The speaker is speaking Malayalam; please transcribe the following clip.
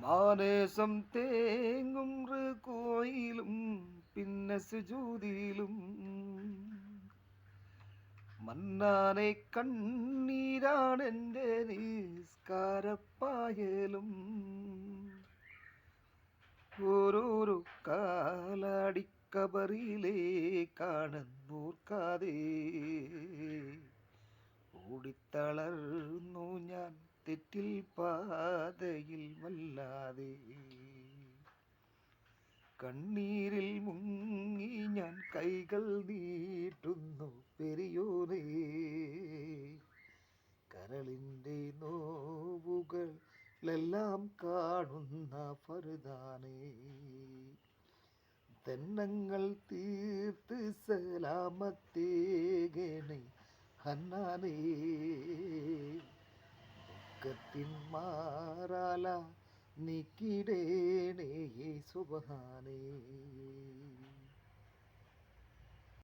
മാനസം തേങ്ങും കോയിലും പിന്നെ സുജൂതിയിലും. മന്നാനെ കണ്ണീരാണെന്റെ നിസ്കാരപ്പായലും. ഓരോരോ കാലാടിക്കബറിയിലേക്കാണെന്നോർക്കാതെ ഓടിത്തളർന്നു ഞാൻ തെറ്റിൽ പാതയിൽ വല്ലാതെ. കണ്ണീരിൽ മുങ്ങി ഞാൻ കൈകൾ നീട്ടുന്നു പെരിയോനേ കരളിന്റെ നോവുകളെല്ലാം കാണുന്ന ഫറുദാനേ. തെന്നങ്ങൾ തീർത്ത് സലാമത്തേകണേ ഹന്നാനേ. உலகத்தின் மாறாலா நிக்கிறேனே சுபகானே